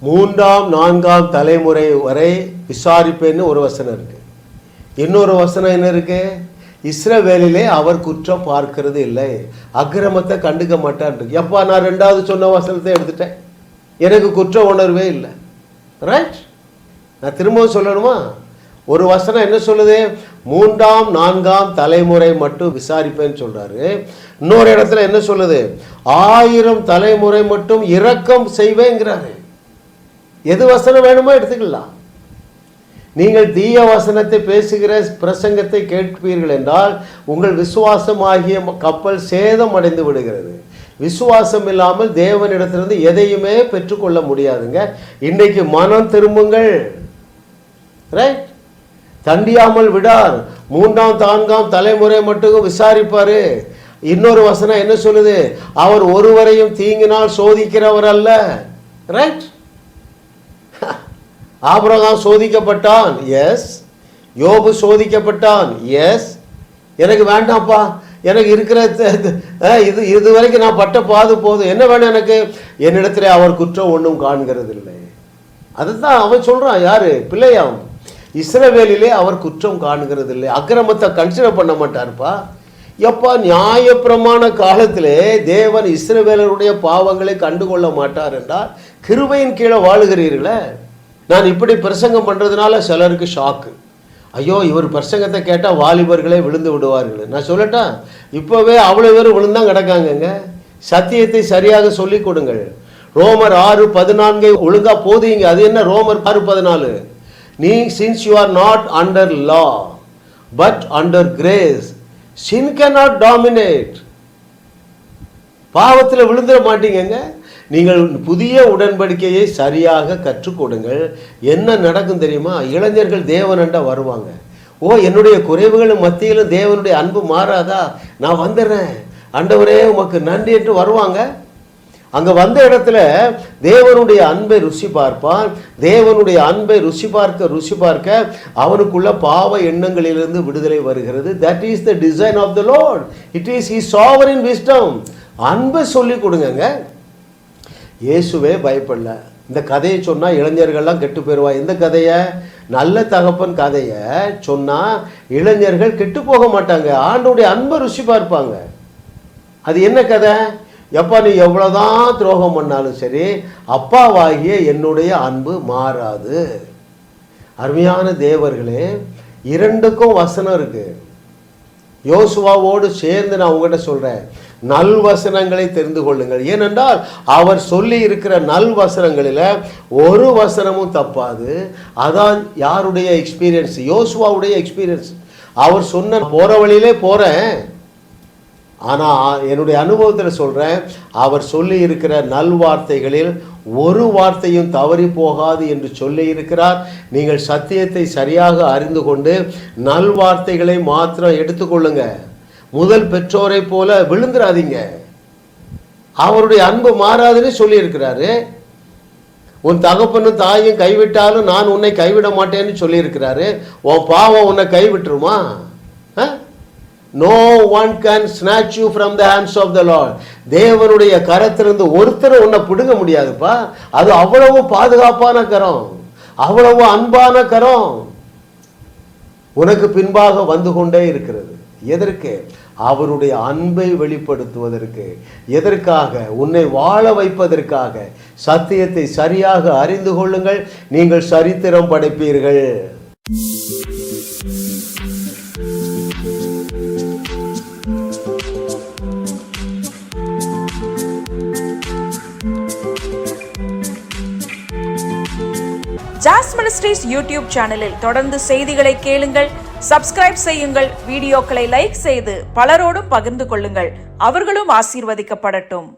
மூன்றாம் நான்காம் தலைமுறை வரை விசாரிப்பேன்னு ஒரு வசனம் இருக்கு. இன்னொரு வசனம் என்ன இருக்கு? இஸ்ரவேலிலே அவர் குற்றம் பார்க்கிறது இல்லை. அக்கிரமத்தை கண்டுக்க மாட்டான் எப்பா நான் ரெண்டாவது சொன்ன வசனத்தை எடுத்துட்டேன். எனக்கு குற்ற உணர்வே இல்லை. ரைட் நான் திரும்பவும் சொல்லணுமா? ஒரு வசனம் என்ன சொல்லுது? மூன்றாம் நான்காம் தலைமுறை மட்டும் விசாரிப்பேன்னு சொல்றாரு. இன்னொரு இடத்துல என்ன சொல்லுது? ஆயிரம் தலைமுறை மட்டும் இரக்கம் செய்வேங்கிறாரு. எது வசனம் வேணுமோ எடுத்துக்கலாம். நீங்கள் தீய வசனத்தை பேசுகிற பிரசங்கத்தை கேட்பீர்கள் என்றால் உங்கள் விசுவாசமாகிய கப்பல் சேதம் அடைந்து விடுகிறது. விசுவாசம் இல்லாமல் தேவனிடத்திலிருந்து எதையுமே பெற்றுக்கொள்ள முடியாதுங்க. இன்றைக்கு மனம் திரும்புங்கள். ரைட் தண்டியாமல் விடார். மூன்றாம் நான்காம் தலைமுறை மட்டும் விசாரிப்பாரு. இன்னொரு வசனம் என்ன சொல்லுது? அவர் ஒருவரையும் தீங்கினால் சோதிக்கிறவர் அல்ல. Right Abraham சோதிக்கப்பட்டான். எஸ் யோபு சோதிக்கப்பட்டான். எஸ் எனக்கு வேண்டாம்ப்பா. எனக்கு இருக்கிற இது இது வரைக்கும் நான் பட்ட பாது போதும். என்ன வேணும் எனக்கு? என்னிடத்துல அவர் குற்றம் ஒன்றும் காண்கிறது இல்லை அதுதான் அவன் சொல்றான். யாரு? பிள்ளையாம். இஸ்ரவேலிலே அவர் குற்றம் காண்கிறது இல்லை அக்கிரமத்தை கன்சிடர் பண்ண மாட்டார்ப்பா. எப்பா நியாயப்பிரமான காலத்திலே தேவன் இஸ்ரவேலருடைய பாவங்களை கண்டுகொள்ள மாட்டார் என்றால் கிருபையின் கீழே வாழுகிறீர்களே. நான் இப்படி பிரசங்கம் பண்ணுறதுனால சிலருக்கு ஷாக்கு ஐயோ இவர் பிரசங்கத்தை கேட்டால் வாலிபர்களே விழுந்து விடுவார்கள். நான் சொல்லட்டா இப்போவே அவ்வளோ பேர் விழுந்தான் கிடக்காங்கங்க. சத்தியத்தை சரியாக சொல்லிக் கொடுங்கள். ரோமர் ஆறு பதினான்கை ஒழுங்கா போதீங்க. அது என்ன ரோமர் ஆறு பதினாலு? நீ since you are not under law but under grace sin not dominate பாவத்தில் விழுந்துட மாட்டீங்கங்க. நீங்கள் புதிய உடன்படிக்கையை சரியாக கற்றுக்கொடுங்கள். என்ன நடக்கும் தெரியுமா? இளைஞர்கள் தேவனண்டா வருவாங்க. ஓ என்னுடைய குறைவுகளும் மத்தியிலும் தேவனுடைய அன்பு மாறாதா? நான் வந்துடுறேன். அண்டவரே உமக்கு நன்றி என்று வருவாங்க. அங்கே வந்த இடத்துல தேவனுடைய அன்பை ருசி பார்ப்பான். தேவனுடைய அன்பை ருசி பார்க்க ருசி பார்க்க அவனுக்குள்ள பாவ எண்ணங்களிலிருந்து விடுதலை வருகிறது. That is the design of the Lord it is he sovereign wisdom அன்பை சொல்லி கொடுங்கங்க. இயேசுவே பயப்படல. இந்த கதையை சொன்னால் இளைஞர்கள்லாம் கெட்டு போயிடுவா இந்த கதையை? நல்ல தகப்பன் கதையை சொன்னால் இளைஞர்கள் கெட்டு போக மாட்டாங்க. ஆண்டோடைய அன்பை ருசி பார்ப்பாங்க. அது என்ன கதை? எப்பா நீ எவ்வளோதான் துரோகம் பண்ணாலும் சரி அப்பாவாகிய என்னுடைய அன்பு மாறாது. அருமையான தேவர்களே இரண்டுக்கும் வசனம் இருக்குது யோசுவாவோடு சேர்ந்து நான் உங்கள்கிட்ட சொல்கிறேன் நல்வசனங்களை தெரிந்து கொள்ளுங்கள். ஏனென்றால் அவர் சொல்லி இருக்கிற நல்வசனங்களில் ஒரு வசனமும் தப்பாது. அதான் யாருடைய எக்ஸ்பீரியன்ஸ் யோசுவாவுடைய எக்ஸ்பீரியன்ஸ் அவர் சொன்ன போகிற வழியிலே போகிறேன் ஆனால் என்னுடைய அனுபவத்தில் சொல்கிறேன் அவர் சொல்லி இருக்கிற நல்வார்த்தைகளில் ஒரு வார்த்தையும் தவறி போகாது என்று சொல்லி இருக்கிறார் நீங்கள் சத்தியத்தை சரியாக அறிந்து கொண்டு நல்வார்த்தைகளை மாத்திரம் எடுத்துக்கொள்ளுங்கள் முதல் பெற்றோரை போல விழுந்துடாதீங்க அவருடைய அன்பு மாறாதுன்னு சொல்லி இருக்கிறாரு உன் தகப்பனும் தாயும் கைவிட்டாலும் நான் உன்னை கைவிட மாட்டேன்னு சொல்லியிருக்கிறாரு. உன் பாவம் உன்னை கைவிட்டுருமா? No one can snatch you from the hands of the Lord தேவனுடைய கரத்திலிருந்து ஒருத்தர் உன்னை பிடுங்க முடியாதுப்பா. அது அவ்வளவு பாதுகாப்பான கரம். அவ்வளவு அன்பான கரம். உனக்கு பின்பாக வந்து கொண்டே இருக்கிறது. எதற்கு? அவருடைய அன்பை வெளிப்படுத்துவதற்கு. எதற்காக? உன்னை வாழ வைப்பதற்காக. சத்தியத்தை சரியாக அறிந்து கொள்ளுங்கள். நீங்கள் சரித்திரம் படைப்பீர்கள். ஜாஸ் மினிஸ்ட்ரீஸ் யூடியூப் சேனலில் தொடர்ந்து செய்திகளை கேளுங்கள். சப்ஸ்கிரைப் செய்யுங்கள். வீடியோக்களை லைக் செய்து பலரோடும் பகிர்ந்து கொள்ளுங்கள். அவர்களும் ஆசீர்வதிக்கப்படட்டும்.